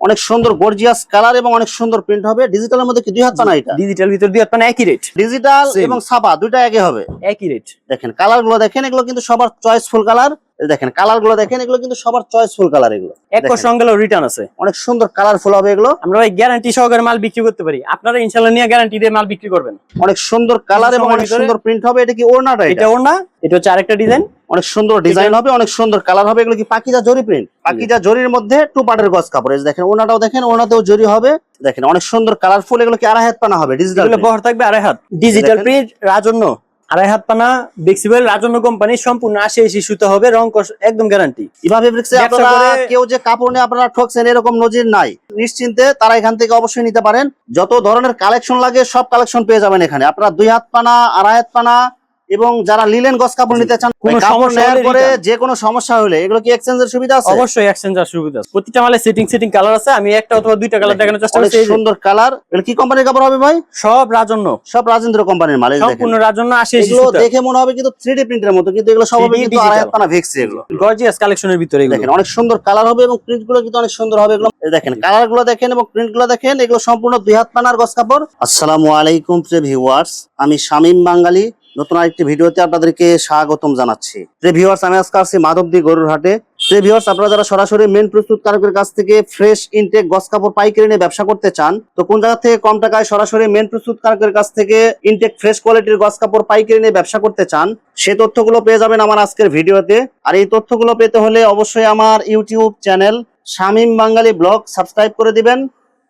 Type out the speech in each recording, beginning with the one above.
অনেক সুন্দর gorgeous colour এবং অনেক সুন্দর প্রিন্ট হবে। ডিজিটালের মধ্যে কি দুই হাত পানা এটা? ডিজিটাল ভিতর দুই হাত পানা একই রেট ডিজিটাল এবং সাবা দুইটা একই হবে। একই রেট দেখেন কালারগুলো দেখেন এগুলো কিন্তু সবার চয়েসফুল কালার দেখেন কালারগুলো দেখেন এগুলো কিন্তু সবার চয়েসফুল কালার এগুলো। এক দেখেন, সঙ্গে রিটার্ন আছে। অনেক সুন্দর কালারফুল হবে এগুলো। আমরা ভাই গ্যারান্টি সহকারে মাল বিক্রি করতে পারি। আপনারা ইনশাল্লাহ নিয়ে গ্যারান্টি দিয়ে মাল বিক্রি করবেন। অনেক সুন্দর কালার এবং অনেক সুন্দর প্রিন্ট হবে। এটা কি ওড়নাটা এটা? ওর এটা হচ্ছে আরেকটা ডিজাইন অনেক সুন্দর ডিজাইন হবে অনেক সুন্দর কালার হবে। এগুলো কি পাকিজা জরি প্রিন্ট পাকিজা জরির মধ্যে টু পার্টের গজ কাপড়। এই দেখেন ওনাটাও দেখেন ওনাতেও জরি হবে। দেখেন অনেক সুন্দর কালারফুল এগুলো কি আড়াই হাত পানা হবে? ডিজিটাল বহর থাকবে আড়াই হাত। Digital print Rajanya. আড়াই হাত পানা বেক্সিবেল রাজন্য কোম্পানি সম্পূর্ণ আসে এসে সুতা হবে রং একদম গ্যারান্টি ইভা ফেব্রিক্সে আপনারা কেউ যে কাপড় নিয়ে আপনারা ঠকছেন এরকম নজির নাই। নিশ্চিন্তে তারা এখান থেকে অবশ্যই নিতে পারেন। যত ধরনের কালেকশন লাগে সব কালেকশন পেয়ে যাবেন এখানে। আপনারা দুই হাত পানা আড়াই হাত পানা এবং যারা লিলেন গস কাপড় নিতে চান কোনো সমস্যা পরে যে কোনো সমস্যা হলে এগুলো কি এক্সচেঞ্জের সুবিধা আছে? অবশ্যই এক্সচেঞ্জার সুবিধা আছে। প্রতিটা মালে সেটিং সেটিং কালার আছে। আমি একটা অথবা দুইটা কালার দেখানোর চেষ্টা করছি। সুন্দর কালার এগুলো কি কোম্পানির কাপড় হবে ভাই? সব রাজন্য। সব রাজেন্দ্র কোম্পানির মাল দেখেন সম্পূর্ণ রাজন্য আশি এগুলো দেখে মনে হবে কিন্তু থ্রি ডি প্রিন্টের মতো কিন্তু এগুলো সব হবে 3D কিন্তু আড়াই হাত পানা ভেক্সি এগুলো। গর্জিয়াস কালেকশনের ভিতরে এগুলো। দেখেন অনেক সুন্দর কালার হবে এবং প্রিন্টগুলো কিন্তু অনেক সুন্দর হবে এগুলো। দেখেন কালারগুলো দেখেন এবং প্রিন্টগুলো দেখেন এগুলো সম্পূর্ণ দুই হাত পানার গস কাপড়। আসসালামু আলাইকুম প্রিয় ভিউয়ার্স আমি শামীম বাঙালি নতুন আরেকটি ভিডিওতে আপনাদেরকে স্বাগতম জানাচ্ছি। ভিউয়ার্স আমি আজকে আসছি মাধবদী গরুর হাটে। ভিউয়ার্স আপনারা যারা সরাসরি মেন প্রস্তুতকারকের কাছ থেকে ফ্রেশ ইনটেক গস কাপড় পাইকারি নিয়ে ব্যবসা করতে চান, তো কোন জায়গা থেকে কম টাকায় সরাসরি মেন প্রস্তুতকারকের কাছ থেকে ইনটেক ফ্রেশ কোয়ালিটির গস কাপড় পাইকারি নিয়ে ব্যবসা করতে চান, সে তথ্যগুলো পেয়ে যাবেন আমার আজকের ভিডিওতে। আর এই তথ্যগুলো পেতে হলে অবশ্যই আমার YouTube channel Shamim Bangali vlog subscribe করে দিবেন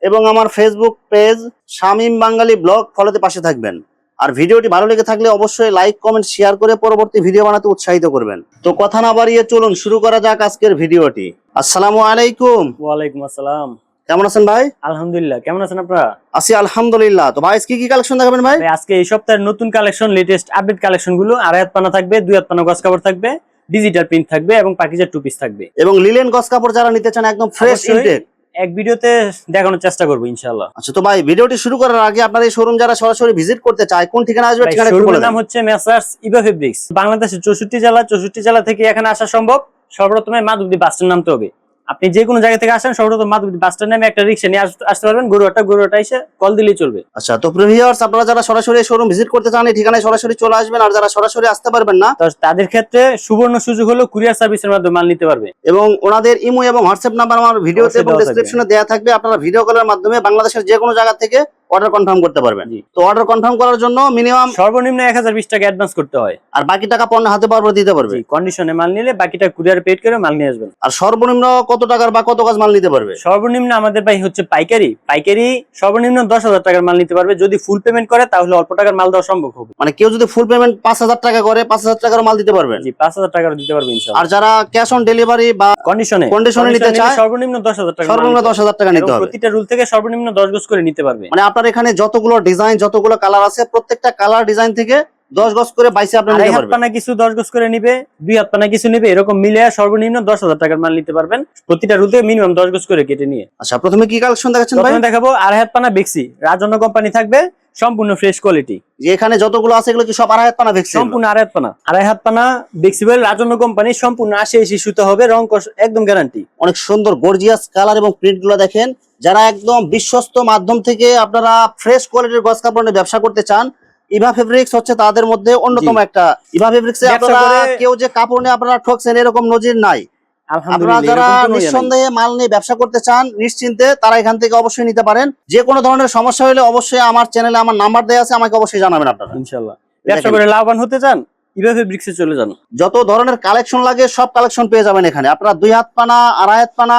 এবং আমার Facebook page Shamim Bangali vlog ফলোতে পাশে থাকবেন। আর ভিডিওটি ভালো লেগে থাকলে অবশ্যই লাইক কমেন্ট শেয়ার করে পরবর্তী ভিডিও বানাতে উৎসাহিত করবেন। তো কথা না বাড়িয়ে চলুন শুরু করা যাক আজকের ভিডিওটি। আসসালামু আলাইকুম। ওয়ালাইকুম আসসালাম। কেমন আছেন ভাই? আলহামদুলিল্লাহ কেমন আছেন আপনারা? আছি আলহামদুলিল্লাহ। তো ভাই কি কি কালেকশন দেখাবেন ভাই? আজকে এই সপ্তাহের নতুন কালেকশন লেটেস্ট আপডেট কালেকশনগুলো আড়াই পানা থাকবে দুই হাত পানা গস কাপড় থাকবে ডিজিটাল প্রিন্ট থাকবে এবং পাকিজার টু পিস থাকবে। এবং লিলেন গস কাপড় যারা নিতে চান একদম ফ্রেশ ইনটেক এক ভিডিওতে দেখানোর চেষ্টা করব ইনশাল্লাহ আচ্ছা তো ভাই ভিডিওটি শুরু করার আগে আপনার এই শোরুম যারা সরাসরি ভিজিট করতে চায় কোন ঠিকানা আসবে ঠিকানা। নাম হচ্ছে মেসার্স ইবা ফেব্রিক্স বাংলাদেশের চৌষট্টি জেলা চৌষট্টি জেলা থেকে এখানে আসা সম্ভব। সর্বপ্রথমে মাধবদী বাস স্ট্যান্ড নামতে হবে। আপনি যে কোনো জায়গা থেকে আসেন সর্বপ্রথম মাধবী বাস স্ট্যান্ড নামে একটা রিক্সা নিয়ে আস- আসতে পারবেন। গরুয়াটা গরুয়াটা এসে কল দিলেই চলবে। আচ্ছা তো প্রিভিয়ার্স আপনারা যারা সরাসরি শোরুম ভিজিট করতে চান এই ঠিকানায় সরাসরি চলে আসবেন আর যারা সরাসরি আসতে পারবেন না তো তাদের ক্ষেত্রে সুবর্ণ সুযোগ হলো কুরিয়ার সার্ভিসের মাধ্যমে মাল নিতে পারবে। এবং ওনাদের ইমো এবং হোয়াটসঅ্যাপ নাম্বার আমার ভিডিওতে এবং। ডেসক্রিপশনে দেওয়া থাকবে। আপনারা ভিডিও কলের মাধ্যমে বাংলাদেশের যে কোনো জায়গা থেকে অর্ডার কনফার্ম করতে পারবেন। তো অর্ডার কনফার্ম করার জন্য মিনিমাম সর্বনিম্ন এক হাজার বিশ টাকা অ্যাডভান্স করতে হয়। আর বাকি টাকা পণ্য হাতে পারব দিতে পারবে। কন্ডিশনে মাল নিলে বাকিটা কুরিয়ার পেড করে মাল নিয়ে আসবেন। আর সর্বনিম্ন কত টাকার বা কত কাজ মাল নিতে পারবে? সর্বনিম্ন আমাদের ভাই হচ্ছে পাইকারি। পাইকারি সর্বনিম্ন দশ হাজার টাকার মাল নিতে পারবে। যদি ফুল পেমেন্ট করে তাহলে অল্প টাকার মাল দেওয়া সম্ভব হবে। মানে কেউ যদি ফুল পেমেন্ট পাঁচ হাজার টাকা করে পাঁচ হাজার টাকার মাল দিতে পারবেন। জি পাঁচ হাজার টাকার দিতে পারবে ইনশাল্লাহ। আর যারা ক্যাশ অন ডেলিভারি বা কন্ডিশনে এ। নিতে চায়? সর্বনিম্ন দশ হাজার টাকা সর্বনিম্ন দশ হাজার টাকা নিতে হবে। প্রতিটা রুল থেকে সর্বনিম্ন দশ গজ করে নিতে পারবে। মানে আপনার এখানে যতগুলো ডিজাইন যতগুলো কালার আছে প্রত্যেকটা কালার ডিজাইন থেকে দশ গজ করে বাইসে আপনি আড়াই হাত পানা কিছু দশ গজ করে নিবে দুই হাত পানা কিছু নিবে এরকম মিলে সর্বনিম্ন দশ হাজার টাকার মাল নিতে পারবেন। প্রতিটা থেকে মিনিমাম দশ গজ করে কেটে নিয়ে। আচ্ছা প্রথমে কি কালেকশন দেখাচ্ছেন ভাই? প্রথমে দেখাবো আড়াই হাত পানা বেক্সি রাজন্য কোম্পানি থাকবে সম্পূর্ণ ফ্রেশ কোয়ালিটি যে এখানে যতগুলো আছে এগুলো কি সব আড়াই হাত পানা ভেক্সি সম্পূর্ণ আড়াই হাত পানা আড়াই হাত পানা বেক্সিবল রাজন্য কোম্পানি সম্পূর্ণ আশি আশি সুতা হবে রং একদম গ্যারান্টি অনেক সুন্দর গর্জিয়াস কালার এবং প্রিন্টগুলো দেখেন। যারা একদম বিশ্বস্ত মাধ্যম থেকে আপনারা ফ্রেশ কোয়ালিটির গছ কাপড় নিয়ে ব্যবসা করতে চান ইভা ফেব্রিক্স হচ্ছে তাদের মধ্যে অন্যতম একটা। ইভা ফেব্রিক্সে আপনারা কেউ যে কাপড় নিয়ে আপনারা ঠকছেন এরকম নজির নাই। আপনারা যারা ইয়ে। নিঃসন্দেহে মাল নিয়ে ব্যবসা করতে চান নিশ্চিন্তে তারা এখান থেকে অবশ্যই নিতে পারেন। যে কোনো ধরনের সমস্যা হলে অবশ্যই আমার চ্যানেলে আমার নাম্বার দেওয়া আছে আমাকে অবশ্যই জানাবেন আপনারা। ইনশাল্লাহ ব্যবসা করে লাভবান হতে চান ইভাবে ব্রিক্সে চলে যান। যত ধরনের কালেকশন লাগে সব কালেকশন পেয়ে যাবেন এখানে। আপনারা দুই হাত পানা আড়াই হাত পানা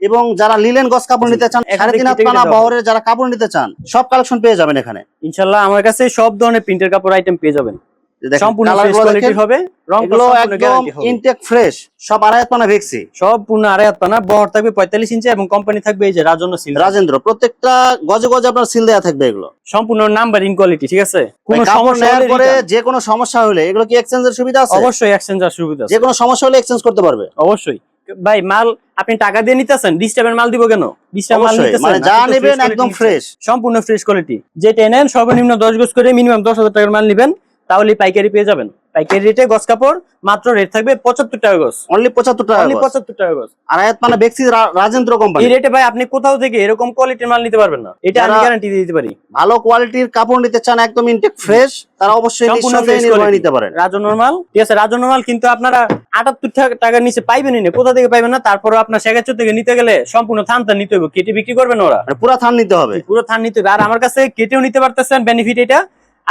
এবং যারা লিলেন গস কাপড় নিতে চান সাড়ে তিন হাত পানা বহরের যারা কাপড় নিতে চান সব কালেকশন পেয়ে যাবেন এখানে। ইনশাল্লাহ আমার কাছে সব ধরনের প্রিন্টের কাপড় আইটেম পেয়ে যাবেন। সম্পূর্ণ colour ফ্রেশগুলো কোয়ালিটির দেখেন, হবে রং একদম ইনটেক ফ্রেশ সব আড়াই পানা ভেক্সি সম্পূর্ণ আড়াই পানা বহর থাকবে পঁয়তাল্লিশ ইঞ্চি এবং কোম্পানি থাকবে এই যে সিল রাজেন্দ্র প্রত্যেকটা গজে গজে আপনার সিল দেওয়া থাকবে এগুলো। সম্পূর্ণ নাম্বার ইন কোয়ালিটি ঠিক আছে? কোনো সমস্যা হলে পরে return। যে কোনো সমস্যা হলে এগুলো কি এক্সচেঞ্জের সুবিধা আছে? অবশ্যই এক্সচেঞ্জার সুবিধা আছে। যে কোনো সমস্যা হলে এক্সচেঞ্জ করতে পারবে। অবশ্যই। ভাই মাল আপনি টাকা দিয়ে নিতেছেন ডিস্টার্বের মাল দিব কেন? ডিস্টার্ব মাল নিতেছেন? মানে যা নেবেন একদম ফ্রেশ সম্পূর্ণ ফ্রেশ কোয়ালিটি যেটা নেন সর্বনিম্ন দশ গজ করে মিনিমাম দশ হাজার টাকার মাল নেবেন। তাহলে পাইকারি পেয়ে যাবেন। পাইকারি রেটে গস কাপড় মাত্র রেট থাকবে পঁচাত্তর টাকা গস অনলি পঁচাত্তর টাকা অনলি। পঁচাত্তর টাকা গস আর আয়াত মানে বেক্সি রাজেন্দ্র কোম্পানি এই রেটে ভাই আপনি কোথাও থেকে এরকম কোয়ালিটির মাল নিতে পারবেন না। এটা আমি গ্যারান্টি দিয়ে দিতে পারি। ভালো কোয়ালিটির কাপড় নিতে চান একদম ইনটেক ফ্রেশ তারা অবশ্যই নিতে পারেন। রাজু নরমাল ঠিক আছে রাজু নরমাল কিন্তু আপনারা আটাত্তর টাকার নিচে পাইবেনই না। কোথা থেকে পাইবেন না? তারপরে আপনার শেখাচ্ছ থেকে নিতে গেলে সম্পূর্ণ থান থান নিতে হবে। কেটে বিক্রি করবেন ওরা। মানে পুরা থান নিতে হবে। পুরো থান নিতে হবে। আর আমার কাছে কেটেও নিতে পারতেছেন বেনিফিট এটা।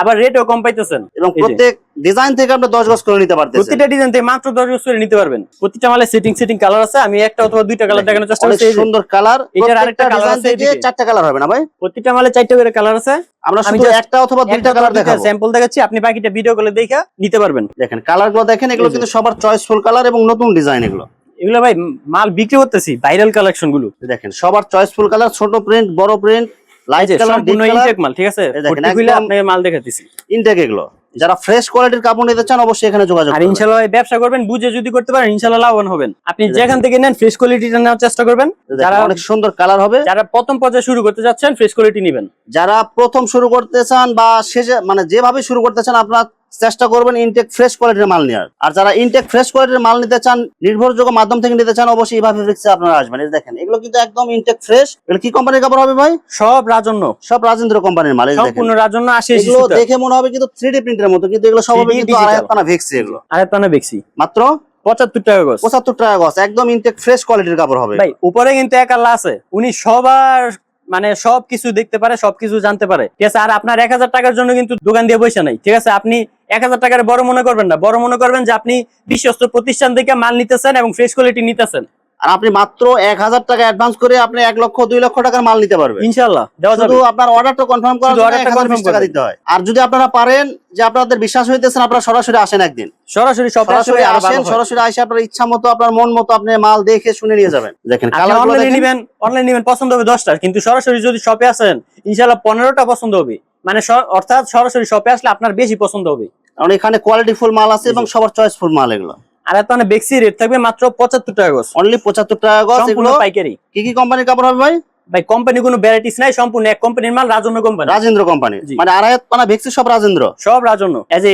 আবার রেটও কম পাইতেছেন। এবং প্রত্যেক ডিজাইন থেকে আপনি দশ গজ করে নিতে পারতেছেন প্রতিটা ডিজাইন থেকে মাত্র দশ করে নিতে পারবেন। প্রতিটা মালে সেটিং সেটিং কালার আছে। আমি একটা অথবা দুইটা কালার দেখানোর চেষ্টা করছি। সুন্দর কালার এটার আরেকটা ডিজাইন আছে এদিকে। চারটা কালার হবে না ভাই? প্রতিটা মালে চারটে করে কালার আছে। আমরা শুধু একটা অথবা দুইটা কালার দেখাবো। স্যাম্পল দেখাচ্ছি। আপনি বাকিটা ভিডিও করে দেখে নিতে পারবেন। দেখেন কালারগুলো দেখেন এগুলো কিন্তু সবার চয়েসফুল কালার এবং নতুন ডিজাইন এগুলো। এগুলো ভাই মাল বিক্রি করতেছি ভাইরাল কালেকশনগুলো। দেখেন সবার চয়েসফুল কালার ছোট প্রিন্ট বড় প্রিন্ট লাইট কালার সম্পূর্ণ ইনটেক মাল ঠিক আছে? এই দেখেন, ভর্তি খুলে একদম- আপনাকে মাল দেখাতেছি ইনটেক এগুলো। যারা ফ্রেশ কোয়ালিটির কাপড় নিতে চান অবশ্যই এখানে যোগাযোগ আর ইনশাআল্লাহ ব্যবসা করবেন বুঝে যদি করতে পারেন ইনশাল্লাহ লাভবান হবেন। আপনি যেখান থেকে নেন ফ্রেশ কোয়ালিটিটা নেওয়ার চেষ্টা করবেন। যারা অনেক সুন্দর কালার হবে। যারা প্রথম পর্যায়ে শুরু করতে যাচ্ছেন ফ্রেশ কোয়ালিটি নেবেন। যারা প্রথম শুরু করতে চান বা শেষে মানে যেভাবে শুরু করতে চান আপনারা চেষ্টা করবেন ইনটেক ফ্রেশ কোয়ালিটির মাল নেওয়ার আর যারা ইনটেক ফ্রেশ কোয়ালিটির মাল নিতে চান নির্ভরযোগ্য মাধ্যম থেকে নিতে চান অবশ্যই এইভাবে ফিক্সে আপনারা আসবেন। এই দেখেন এগুলো কিন্তু একদম ইনটেক ফ্রেশ এগুলো কি কোম্পানির কাপড় হবে ভাই? সব রাজন্য। সব রাজেন্দ্র কোম্পানির মাল সম্পূর্ণ রাজন্য আসে এগুলো দেখে মনে হবে কিন্তু থ্রি ডি প্রিন্টের মতো কিন্তু এগুলো সব হবে কিন্তু। আড়াই পানা ভেক্সি এগুলো। আরে তানা বেক্সি মাত্র? পঁচাত্তর টাকা গজ। পঁচাত্তর টাকা গছ একদম ইনটেক ফ্রেশ কোয়ালিটির কাপড় হবে। ভাই উপরে কিন্তু এক আল্লাহ আছে। উনি সবার মানে সবকিছু দেখতে পারে সবকিছু জানতে পারে। ঠিক আছে আর আপনার এক হাজার টাকার জন্য কিন্তু দোকান দিয়ে বসে নাই। ঠিক আছে আপনি এক হাজার টাকার বড় মনে করবেন না। বড় মনে করবেন যে আপনি বিশ্বস্ত প্রতিষ্ঠান থেকে মাল নিতেছেন এবং ফ্রেশ কোয়ালিটি নিতেছেন। আর আপনি মাত্র এক হাজার টাকা অ্যাডভান্স করে আপনি এক লক্ষ দুই লক্ষ টাকার মাল নিতে পারবেন। ইনশাল্লাহ শুধু আপনার অর্ডারটা কনফার্ম করার জন্য order টা 1020 confirm টাকা দিতে হয়। আর যদি আপনারা পারেন যে আপনাদের বিশ্বাস হইতেছেন আপনারা সরাসরি আসেন একদিন। সরাসরি সরাসরি আসেন সরাসরি আসে আপনার ইচ্ছা মতো আপনার মন মতো আপনি মাল দেখে শুনে নিয়ে যাবেন। দেখেন অনলাইনে নিবেন অনলাইন নিবেন পছন্দ হবে দশটা কিন্তু সরাসরি যদি শপে আসেন ইনশাল্লাহ পনেরোটা পছন্দ হবে। মানে অর্থাৎ সরাসরি শপে আসলে আপনার বেশি পছন্দ হবে। কারণ এখানে কোয়ালিটি ফুল মাল আছে এবং সবার চয়েসফুল মাল এগুলো। আর এত মানে বেক্সি রেট থাকবে মাত্র পঁচাত্তর টাকা গজ। অনলি পঁচাত্তর টাকা গজ এগুলো। পাইকারি। কি কি কোম্পানির কাপড় হবে ভাই? ভাই কোম্পানি কোনো ভ্যারাইটিস নাই সম্পূর্ণ এক কোম্পানির মাল রাজন্য কোম্পানি রাজেন্দ্র কোম্পানি মানে আড়াই হাত পানা ভেক্সি সব রাজেন্দ্র। সব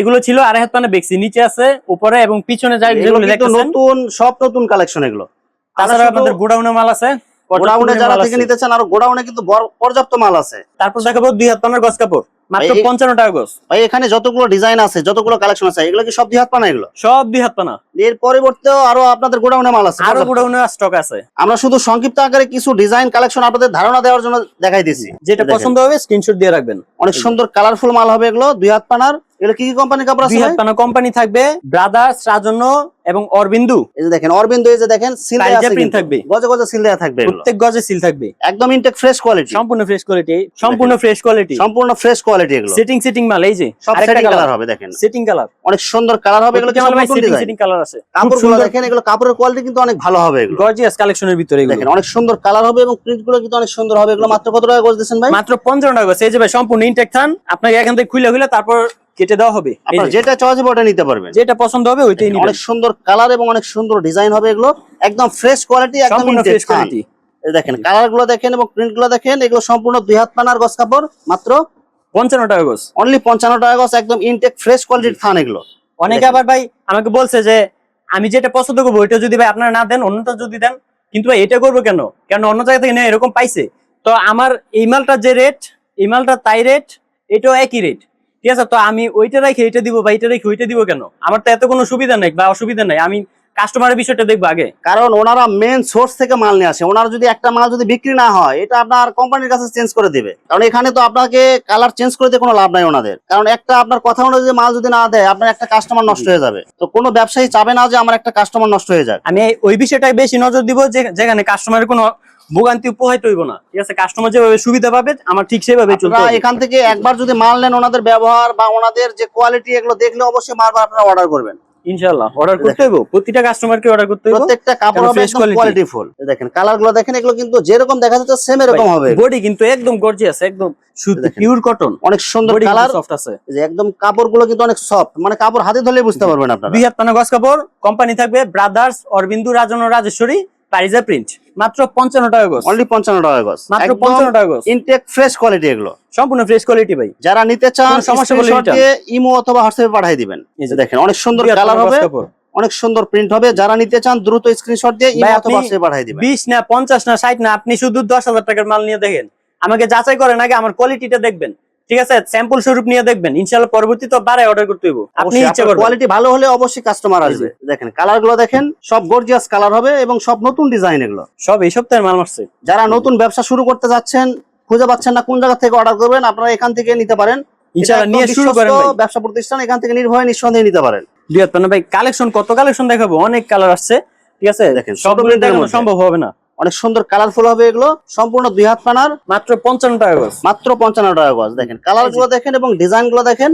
এগুলো ছিল আড়াই হাত বেক্সি নিচে আছে উপরে এবং পিছনে যা এগুলো যেগুলো দেখতেছেন। নতুন সব নতুন কালেকশন এগুলো। তাছাড়া গোডাউনে মাল আছে গোডাউনে যারা থেকে। নিতে চান আর গোডাউনে কিন্তু পর্যাপ্ত মাল আছে। তারপর দেখাবো দুই হাত পানার গজ কাপড়। মাত্র এই- পঞ্চান্ন টাকা গজ ভাই এখানে যতগুলো ডিজাইন আছে যতগুলো কালেকশন আছে এগুলো কি সব দুই হাত পানা এগুলো? সব দুই হাত পানা। এর পরিবর্তেও আরও আপনাদের গোডাউনে মাল আছে আরও গোডাউনে স্টক আছে। আমরা শুধু সংক্ষিপ্ত আকারে কিছু ডিজাইন কালেকশন আপনাদের ধারণা দেওয়ার জন্য দেখাই দিয়েছি। যেটা পছন্দ হবে স্ক্রিনশট দিয়ে রাখবেন। অনেক সুন্দর কালারফুল মাল হবে এগুলো দুই হাত পানার। এগুলো কি কি কোম্পানির কাপড় আছে হাত কোম্পানি থাকবে ব্রাদার্স রাজন্য এবং অরবিন্দু এই যে দেখেন অরবিন্দ এই যে দেখেন সিল দেয়া আছে এ থাকবে। গজে গজে সিল দেয়া থাকবে প্রত্যেক গজে সিল থাকবে। একদম ইনটেক ফ্রেশ কোয়ালিটি সম্পূর্ণ ফ্রেশ কোয়ালিটি সম্পূর্ণ ফ্রেশ কোয়ালিটি সম্পূর্ণ ফ্রেশ কোয়ালিটি এগুলো। সেটিং সেটিং মাল এই যে সব সেটিং কালার হবে দেখেন। সেটিং কালার অনেক সুন্দর কালার হবে এগুলো ভাই সেটিং ডিজাইন সেটিং কালার আছে। কাপড়গুলো দেখেন এগুলো কাপড়ের কোয়ালিটি কিন্তু অনেক ভালো হবে এগুলো। গর্জিয়াস কালেকশনের ভিতরে এগুলো। দেখেন অনেক সুন্দর কালার হবে এবং প্রিন্টগুলো কিন্তু অনেক সুন্দর হবে। এগুলো মাত্র কত টাকা গজ ভাই? মাত্র পঞ্চান্ন টাকা গজ। এই যে ভাই সম্পূর্ণ ইনটেক থান। আপনাকে এখান থেকে খুলে খুলে তারপর কেটে দেওয়া হবে। যেটা চয়েস হবে ওটা নিতে পারবেন। যেটা পছন্দ হবে ওইটাই নিবেন। অনেক সুন্দর কালার এবং অনেক সুন্দর ডিজাইন হবে এগুলো। একদম ফ্রেশ কোয়ালিটি একদম ফ্রেশ কোয়ালিটি দেখেন কালারগুলো দেখেন এবং প্রিন্টগুলো দেখেন এগুলো সম্পূর্ণ দুই হাত পানার গজ কাপড় মাত্র পঞ্চান্ন টাকা গজ অনলি পঞ্চান্ন টাকা গজ একদম ইনটেক ফ্রেশ কোয়ালিটির থান এগুলো। অনেকে আবার ভাই আমাকে বলছে যে আমি যেটা পছন্দ করব ওইটা যদি ভাই আপনারা না দেন অন্যটা যদি দেন কিন্তু ভাই এটা করব কেন? কেন অন্য জায়গা থেকে নেই এরকম পাইছে? তো আমার এই মালটার যে রেট এই মালটা তাই রেট এটাও একই রেট ঠিক আছে তো আমি ওইটা রেখে এটা দিব বা এটা রেখে ওইটা দিব কেন? আমার তো এত কোনো সুবিধা নেই বা অসুবিধা নাই। আমি কাস্টমারের বিষয়টা দেখব আগে। কারণ ওনারা মেন সোর্স থেকে মাল নিয়ে আসে। ওনারা যদি একটা মাল যদি বিক্রি না হয় এটা আপনার কোম্পানির কাছে চেঞ্জ করে দিবে। কারণ এখানে তো আপনাকে কালার চেঞ্জ করে দিয়ে কোনো লাভ নাই ওনাদের। কারণ একটা আপনার কথা অনুযায়ী মাল যদি না দেয় আপনার একটা কাস্টমার নষ্ট হয়ে যাবে। তো কোনো ব্যবসায়ী চাবে না যে আমার একটা কাস্টমার নষ্ট হয়ে যাক। আমি ওই বিষয়টাই বেশি নজর দিব যে যেখানে কাস্টমারের কোনো ভোগান্তি উপহাইত হইব না। ঠিক আছে কাস্টমার যেভাবে সুবিধা পাবে আমার ঠিক সেভাবে চলতে হবে। এখান থেকে একবার যদি মাল নেন ওনাদের ব্যবহার বা ওনাদের যে কোয়ালিটি এগুলো দেখলে অবশ্যই বারবার আপনারা অর্ডার করবেন। ইনশাল্লাহ অর্ডার করতে হইব। প্রতিটা কাস্টমারকে অর্ডার করতে হইব। প্রত্যেকটা কাপড় হবে। কোয়ালিটি ফুল দেখেন কালারগুলো দেখেন এগুলো কিন্তু যেরকম দেখা যাচ্ছে সেম এরকম হবে। বডি কিন্তু একদম গর্জিয়াস একদম দেখেন। পিওর কটন অনেক সুন্দর কালার সফট আছে। যে একদম কাপড়গুলো কিন্তু অনেক সফট মানে কাপড় হাতে ধরলে বুঝতে পারবেন আপনারা। দুই হাত পানা গস কাপড় কোম্পানি থাকবে ব্রাদার্স অরবিন্দু রাজন রাজেশ্বরী পারিজা প্রিন্ট মাত্র পঞ্চান্ন টাকা গজ। অনলি পঞ্চান্ন টাকা গজ। মাত্র পঞ্চান্ন টাকা গজ। ইনটেক ফ্রেশ কোয়ালিটি এগুলো। সম্পূর্ণ ফ্রেশ কোয়ালিটি ভাই। যারা নিতে চান সমস্যা ইমো অথবা হোয়াটসঅ্যাপে পাঠিয়ে দিবেন। এই যে দেখেন অনেক সুন্দর কালার হবে অনেক সুন্দর প্রিন্ট হবে। যারা নিতে চান দ্রুত স্ক্রিনশট দিয়ে ইমো অথবা হোয়াটসঅ্যাপে পাঠিয়ে দিবেন। বিশ না পঞ্চাশ না ষাট না আপনি শুধু দশ হাজার টাকার মাল নিয়ে দেখেন। আমাকে যাচাই করেন আগে আমার কোয়ালিটিটা দেখবেন। ঠিক আছে? স্যাম্পল স্বরূপ নিয়ে দেখবেন। ইনশাল্লাহ পরবর্তীতে বাড়ায় অর্ডার করতে হইব। আপনি ইচ্ছা করবেন। কোয়ালিটি ভালো হলে অবশ্যই কাস্টমার আসবে। দেখেন কালারগুলো দেখেন সব গর্জিয়াস কালার হবে এবং সব নতুন ডিজাইন এগুলো। সব এই সপ্তাহের মাল মারছে। যারা নতুন ব্যবসা শুরু করতে যাচ্ছেন খুঁজে পাচ্ছেন না কোন জায়গা থেকে অর্ডার করবেন আপনারা এখান থেকে নিতে পারেন। ইনশাল্লাহ নিয়ে শুরু করেন ব্যবসা প্রতিষ্ঠান এখান থেকে নির্ভয়ে নিঃসন্দেহে নিতে পারেন। ভাই কালেকশন কত কালেকশন দেখাবো? অনেক কালার আসছে। ঠিক আছে? দেখেন, ছোট দেখানো সম্ভব হবে না। অনেক সুন্দর কালারফুল হবে এগুলো। সম্পূর্ণ দুই হাত পানার। মাত্র পঞ্চান্ন টাকা গজ। মাত্র পঞ্চান্ন টাকা গজ দেখেন। কালারগুলো দেখেন এবং ডিজাইনগুলো দেখেন।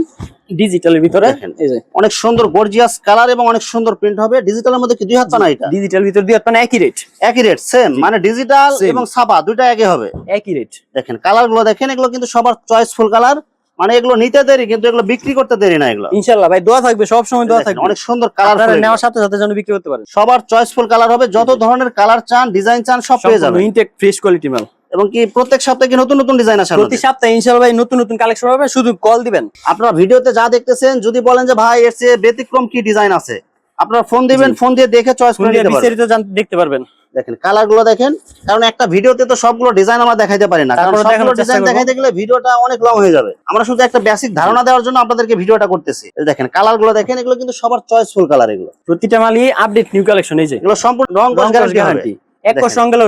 ডিজিটালের ভিতরে। দেখেন। অনেক সুন্দর গর্জিয়াস কালার এবং অনেক সুন্দর প্রিন্ট হবে। ডিজিটালের মধ্যে কি দুই হাত পানা এটা? ডিজিটাল ভিতর দুই মানে একই রেট একই রেট সেম মানে ডিজিটাল এবং ছাপা দুইটা একই হবে। একই রেট দেখেন কালারগুলো দেখেন এগুলো কিন্তু সবার চয়েসফুল কালার মানে এগুলো নিতে দেরি কিন্তু এগুলো বিক্রি করতে দেরি না এগুলো। ইনশাল্লাহ ভাই দোয়া থাকবে সব সময় দোয়া থাকবে। অনেক সুন্দর কালার নেওয়ার সাথে সাথে যেন বিক্রি করতে পারেন। সবার চয়েসফুল কালার হবে যত ধরনের কালার চান ডিজাইন চান সব পেয়ে যাবেন। ইনটেক ফ্রেশ কোয়ালিটি মাল। এবং কি প্রত্যেক সপ্তাহে কি নতুন নতুন ডিজাইন আসে প্রতি সপ্তাহে ইনশাল্লাহ ভাই নতুন নতুন কালেকশন হবে শুধু কল দিবেন। আপনারা ভিডিওতে যা দেখতেছেন যদি বলেন যে ভাই এর চেয়ে ব্যতিক্রম কি ডিজাইন আছে? আপনারা ফোন দিবেন ফোন দিয়ে দেখে চয়েস করে নিতে পারবেন। বিস্তারিত দেখতে পারবেন। দেখেন কালারগুলো দেখেন কারণ একটা ভিডিওতে তো সবগুলো ডিজাইন আমরা দেখাইতে পারি না। কারণ সবগুলো ডিজাইন দেখাইতে গেলে ভিডিওটা অনেক লং হয়ে যাবে। আমরা শুধু একটা বেসিক ধারণা দেওয়ার জন্য আপনাদেরকে ভিডিওটা করতেছি। এই দেখেন কালারগুলো দেখেন এগুলো কিন্তু সবার চয়েসফুল কালার এগুলো। প্রতিটা মালই আপডেট নিউ কালেকশন এই যে। এগুলো সম্পূর্ণ রং গ্যারান্টি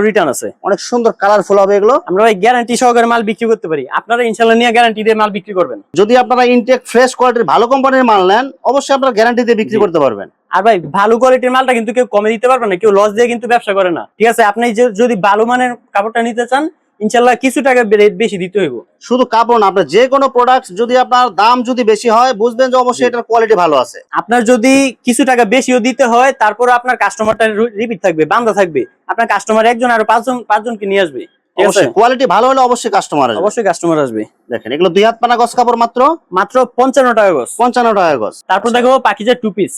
রিটার্ন আছে। অনেক সুন্দর কালারফুল হবে এগুলো। আমরা ভাই গ্যারান্টি সহকারে মাল বিক্রি করতে পারি। আপনারা ইনশাল্লাহ নিয়ে গ্যারান্টি দিয়ে মাল বিক্রি করবেন। যদি আপনারা ইনটেক ফ্রেশ কোয়ালিটির ভালো কোম্পানির মাল নেন অবশ্যই আপনারা গ্যারান্টি দিয়ে বিক্রি করতে পারবেন। আর ভাই ভালো কোয়ালিটির মালটা কিন্তু কেউ কমে দিতে পারবে না কেউ লস দিয়ে কিন্তু ব্যবসা করে না। ঠিক আছে আপনি যদি ভালো মানের কাপড়টা নিতে চান ইনশাল্লাহ কিছু টাকা রেট বেশি দিতে হইব। শুধু কাপড় না আপনার যে কোনো প্রোডাক্ট যদি আপনার দাম যদি বেশি হয় বুঝবেন যে অবশ্যই এটার কোয়ালিটি ভালো আছে। আপনার যদি কিছু টাকা বেশিও দিতে হয় তারপর আপনার কাস্টমারটা রিপিট থাকবে বান্ধা থাকবে। আপনার কাস্টমার একজন আর পাঁচজন পাঁচজনকে নিয়ে আসবে। কোয়ালিটি ভালো হলে অবশ্যই কাস্টমার আসবে। অবশ্যই কাস্টমার আসবে। দেখেন এগুলো দুই হাত পানা গস কাপড় মাত্র? মাত্র পঞ্চান্ন টাকা গজ পঞ্চান্ন টাকা গজ তারপর দেখো পাখিজার টু পিস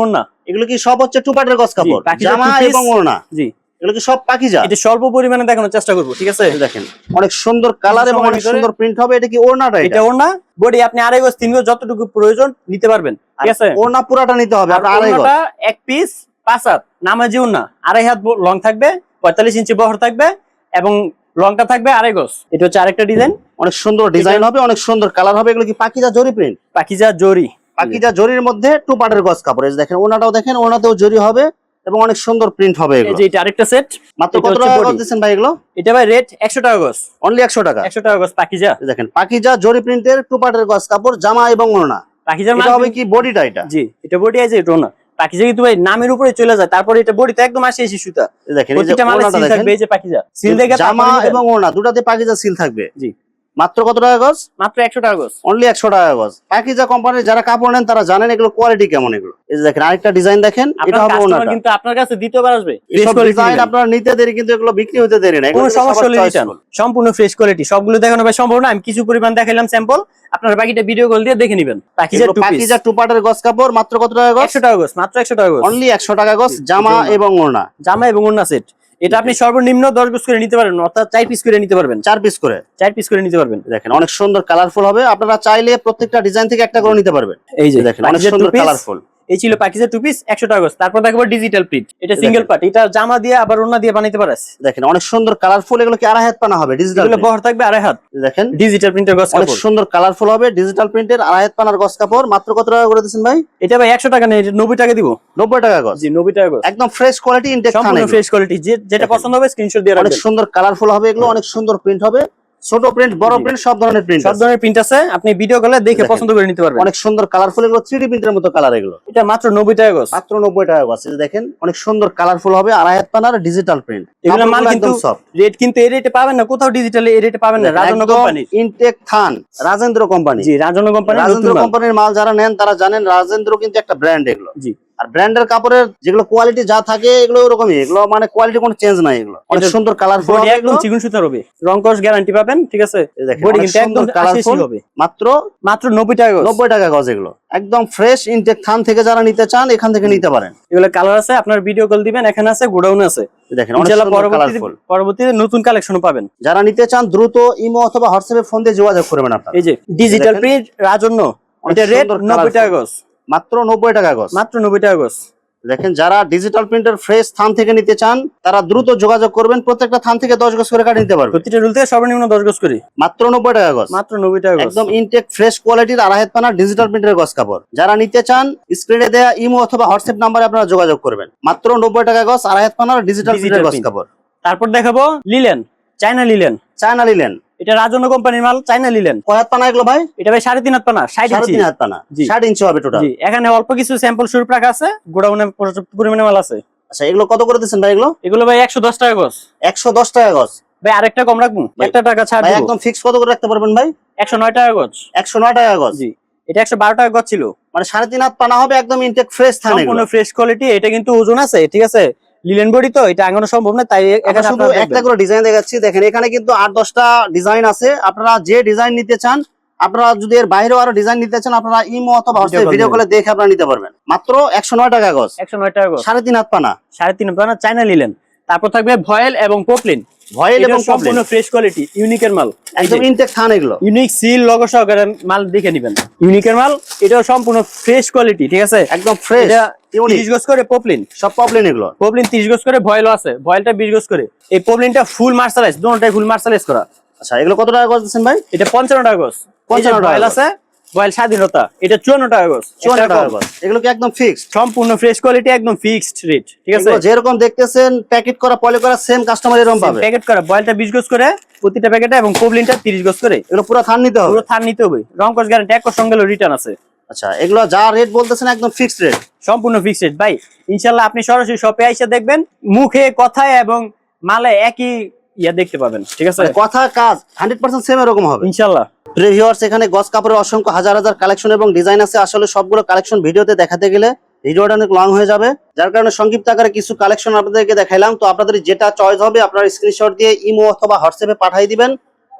ওড়না। এগুলো কি সব হচ্ছে টু পার্টের গস কাপড়? জামা এবং ওড়না? জি। এগুলো কি সব পাখিজা? এটা স্বল্প পরিমাণে দেখানোর চেষ্টা করব ঠিক আছে? দেখেন অনেক সুন্দর কালার এবং অনেক সুন্দর প্রিন্ট হবে। এটা কি ওড়নাটা এটা? এটা ওড়না। বডি আপনি আড়াই গজ তিন গজ যতটুকু প্রয়োজন নিতে পারবেন ঠিক আছে? ওড়না পুরাটা নিতে হবে আড়াই গজ। এক পিস পাঁচ হাত। নামাজি ওড়না। আড়াই হাত লং থাকবে পঁয়তাল্লিশ ইঞ্চি বহর থাকবে এবং লংটা থাকবে আড়াই গজ। এটা হচ্ছে আরেকটা ডিজাইন। অনেক সুন্দর ডিজাইন হবে অনেক সুন্দর কালার হবে। এগুলো কি পাখিজা জরি প্রিন্ট পাখিজা জরি। পাকিজা জরির মধ্যে টু পার্টের গস কাপড়। এই দেখেন ওনাটাও দেখেন ওনাতেও জরি হবে এবং অনেক সুন্দর প্রিন্ট হবে এই যে এটা আরেকটা সেট মাত্র কত টাকা। গজ দিচ্ছেন ভাই এগুলো? এটা ভাই রেট একশো টাকা গজ। অনলি একশো টাকা। একশো টাকা গজ এই দেখেন পাকিজা জরি প্রিন্টের টু পার্টের গস কাপড় জামা এবং ওড়না। পাখিজার এটা মাল হবে কি বডিটা এটা? জি এটা বডি আছে এটা ওড়না। পাখিজা কিন্তু ভাই নামের উপরে চলে যায় তারপরে এটা বডিতে একদম আসে এসে সুতা দেখেন এই যে থাকবে এই যে পাখিজা সিল দেখে জামা এবং ওড়না দুটাতে পাখিজা সিল থাকবে। জি। মাত্র কত টাকা গজ? মাত্র একশো টাকা গজ। অনলি একশো টাকা গজ। পাখিজা কোম্পানির যারা কাপড় নেন তারা জানেন এগুলো কোয়ালিটি কেমন এগুলো। এই যে দেখেন আরেকটা ডিজাইন দেখেন এটা আপনার হবে ওড়নাটা কিন্তু আপনার কাছে দ্বিতীয়বার আসবে। ডিজাইন আপনারা নিতে দেরি কিন্তু এগুলো বিক্রি হতে দেরি না। কোনো সমস্যা হলে সম্পূর্ণ ফ্রেশ কোয়ালিটি সবগুলো দেখানো ভাই সম্ভব না আমি কিছু পরিমাণ দেখাইলাম স্যাম্পল আপনার বাকিটা ভিডিও কল দিয়ে দেখে নেবেন। টু পিস পাখিজা টু পার্টের গজ কাপড় মাত্র কত টাকা গজ? একশো টাকা গজ মাত্র একশো টাকা গজ। অনলি একশো টাকা গজ জামা এবং ওড়না। জামা এবং ওড়না সেট এটা আপনি সর্বনিম্ন দশ পিস করে নিতে পারবেন অর্থাৎ চার পিস করে নিতে পারবেন। চার পিস করে? চার পিস করে নিতে পারবেন দেখেন। অনেক সুন্দর কালারফুল হবে। আপনারা চাইলে প্রত্যেকটা ডিজাইন থেকে একটা করে নিতে পারবেন। এই যে দেখেন অনেক সুন্দর কালারফুল এই ছিল পাখিজা টু পিস একশো টাকা তারপর দেখব ডিজিটাল প্রিন্ট এটা সিঙ্গেল পার্ট এটা জামা দিয়ে আবার ওড়না দিয়ে বানাইতে পারাস। দেখেন অনেক সুন্দর কালারফুল এগুলো কি আড়াই হাত পানা হবে? ডিজিটাল বহর থাকবে আড়াই হাত। দেখেন ডিজিটাল প্রিন্টের গজ অনেক সুন্দর কালারফুল হবে ডিজিটাল প্রিন্টের আড়াই হাত পানার গজ কাপড়। মাত্র কত টাকা করে দিচ্ছেন ভাই? এটা ভাই একশো টাকা নেই এটা নব্বই টাকা দিব। নব্বই টাকা গজ। জি নব্বই টাকা গজ। একদম ফ্রেশ কোয়ালিটি ইনটেক সম্পূর্ণ ফ্রেশ কোয়ালিটি যেটা পছন্দ হবে স্ক্রিনশট দিয়ে অনেক সুন্দর কালারফুল হবে এগুলো অনেক সুন্দর প্রিন্ট হবে। ছোট প্রিন্ট বড় প্রিন্ট সব ধরনের প্রিন্ট সব ধরনের প্রিন্ট আছে। আপনি ভিডিও কলে দেখে পছন্দ করে নিতে পারবেন। অনেক সুন্দর কালারফুল এগুলো থ্রি প্রিন্টের মতো কালার এগুলো। এটা মাত্র নব্বই টাকা গজ। মাত্র নব্বই টাকা যে দেখেন অনেক সুন্দর কালারফুল হবে আড়াই হাত পানার ডিজিটাল প্রিন্ট এগুলো মাল কিন্তু রেট কিন্তু এই রেটে পাবেন না কোথাও ডিজিটালি এই রেটে পাবেন না রাজন্য কোম্পানি ইনটেক থান রাজেন্দ্র কোম্পানি জি রাজন্য কোম্পানি রাজেন্দ্র কোম্পানির মাল যারা নেন তারা জানেন রাজেন্দ্র কিন্তু একটা ব্র্যান্ড এগুলো। জি। আর ব্র্যান্ডের কাপড়ের যেগুলো কোয়ালিটি যা থাকে এগুলো ওরকমই। এগুলো মানে কোয়ালিটি কোনো চেঞ্জ নাই এগুলো। অনেক সুন্দর কালারফুল একদম চিকন সুতার হবে রংকশ গ্যারান্টি পাবেন ঠিক আছে? বডি কিন্তু একদম আশি হবে। মাত্র মাত্র নব্বই টাকা গজ। নব্বই টাকা গজ এগুলো। একদম ফ্রেশ ইনটেক থান থেকে যারা নিতে চান এখান থেকে নিতে পারেন। এগুলো কালার আছে আপনার ভিডিও কল দিবেন এখানে আছে গোডাউন আছে। দেখেন অনেক সুন্দর পরবর্তীতে কালারফুল নতুন কালেকশন পাবেন। যারা নিতে চান দ্রুত ইমো অথবা হোয়াটসঅ্যাপে ফোন দিয়ে যোগাযোগ করবেন আপনারা। এই যে ডিজিটাল। প্রিন্ট রাজন্য। এটা রেট সুন্দর নব্বই colourful। টাকা গজ। মাত্র নব্বই টাকা গজ। মাত্র নব্বই টাকা গজ। দেখেন যারা ডিজিটাল প্রিন্টের ফ্রেশ থান থেকে নিতে চান তারা দ্রুত যোগাযোগ করবেন প্রত্যেকটা থান থেকে দশ গজ করে কাটে নিতে পারবে প্রতিটা রুল থেকে সর্বনিম্ন দশ গজ করি। মাত্র নব্বই টাকা গজ। মাত্র নব্বই টাকা একদম ইনটেক ফ্রেশ কোয়ালিটির আড়াই হাত পানা ডিজিটাল প্রিন্টের গজ কাপড়। যারা নিতে চান স্ক্রিনে দেওয়া ইমো অথবা হোয়াটসঅ্যাপ নাম্বারে আপনারা যোগাযোগ করবেন। মাত্র নব্বই টাকা গজ আড়াই হাত পানার ডিজিটাল প্রিন্টের গজ। কাপড়। তারপর দেখাবো লিলেন চায়না লিলেন। চায়না নিলেন এটা রাজন্য কোম্পানির মাল চায়না নিলেন কয় পানা এগুলো ভাই? এটা ভাই সাড়ে তিন হাত পানা ষাট সাড়ে ইঞ্চি। তিন হাত পানা। ষাট ইঞ্চি হবে টোটাল এখানে অল্প কিছু স্যাম্পল শুরু রাখা আছে গোডাউনে পর্যাপ্ত পরিমাণে মাল আছে। আচ্ছা এগুলো কত করে দিচ্ছেন ভাই এগুলো? এগুলো ভাই একশো দশ টাকা গজ। একশো দশ টাকা গজ। ভাই আরেকটা কম রাখব একটা টাকা ছাড় একদম ফিক্স কত করে রাখতে পারবেন ভাই? একশো নয় টাকা গজ। একশো নয় টাকা গজ। জি এটা একশো বারো টাকা গজ ছিল। মানে সাড়ে তিন হাত পানা হবে একদম ইনটেক ফ্রেশ এগুলো। ফ্রেশ কোয়ালিটি এটা কিন্তু ওজন আছে ঠিক আছে? লিলেন বডি তো এটা আগানো সম্ভব না তাই এখানে শুধু একটা। করে ডিজাইন দেখাচ্ছি। দেখেন এখানে কিন্তু আট দশটা ডিজাইন আছে। আপনারা যে ডিজাইন নিতে চান আপনারা যদি এর বাইরেও আরও ডিজাইন নিতে চান আপনারা ইমো অথবা call ভিডিও। কলে দেখে আপনারা নিতে পারবেন। মাত্র একশো নয় টাকা গজ একশো নয় টাকা গজ সাড়ে তিন হাত পানা। সাড়ে তিন হাত পানা চায়না লিলেন তারপর থাকবে ভয়েল এবং পোপলিন ভয়েল এবং সম্পূর্ণ ফ্রেশ কোয়ালিটি ইউনিকের মাল। একদম ইনটেক থান এগুলো। ইউনিক সিল লগো সহকারে মাল দেখে নিবেন। ইউনিকের মাল এটাও সম্পূর্ণ ফ্রেশ কোয়ালিটি ঠিক আছে? একদম ফ্রেশ এটা ইউনিক। তিরিশ গজ করে পপলিন সব প্রবলেম এগুলো। পপলিন তিরিশ গজ করে ভয়েলও আছে ভয়েলটা বিশ গজ করে। এই পপলিনটা ফুল মার্শালাইজ দুটোটাই ফুল মার্শালাইজ করা। আচ্ছা এগুলো কত টাকা গজ দিচ্ছেন ভাই? এটা পঞ্চান্ন টাকা গজ। 55 টাকা ভয়েল আছে ভয়েল স্বাধীনতা এটা চুয়ান্ন টাকা গজ। চুয়ান্ন একটা টাকা গজ। এগুলো কি একদম ফিক্সড সম্পূর্ণ ফ্রেশ কোয়ালিটি একদম ফিক্সড রেট ঠিক আছে? যেরকম দেখতেছেন প্যাকেট করা পলি করা সেম কাস্টমার এরকম পাবে। প্যাকেট করা বয়েলটা বিশ গজ করে প্রতিটা প্যাকেটে এবং পপলিনটা তিরিশ গজ করে। এগুলো পুরো থান নিতে হবে। পুরো থান নিতে হবে। রং কস গ্যারান্টি এক সঙ্গে রিটার্ন আছে। আচ্ছা এগুলো যা রেট বলতেছেন একদম ফিক্সড রেট সম্পূর্ণ ফিক্সড রেট ভাই ইনশাল্লাহ আপনি সরাসরি শপে এসে দেখবেন মুখে কথায় এবং মালে একই ইয়া দেখতে পাবেন ঠিক আছে? মানে কথা কাজ হান্ড্রেড পার্সেন্ট সেম এরকম হবে। ইনশাল্লাহ। প্রিভিউয়ার্স এখানে গস কাপড়ের অসংখ্য হাজার হাজার কালেকশন এবং ডিজাইন আছে। আসলে সবগুলো কালেকশন ভিডিওতে দেখাতে গেলে ভিডিওটা অনেক লং হয়ে যাবে। যার কারণে সংক্ষিপ্ত আকারে কিছু কালেকশন আপনাদেরকে দেখাইলাম। তো আপনাদের যেটা চয়েস হবে আপনারা স্ক্রিনশট দিয়ে ইমো অথবা হোয়াটসঅ্যাপে পাঠিয়ে দিবেন।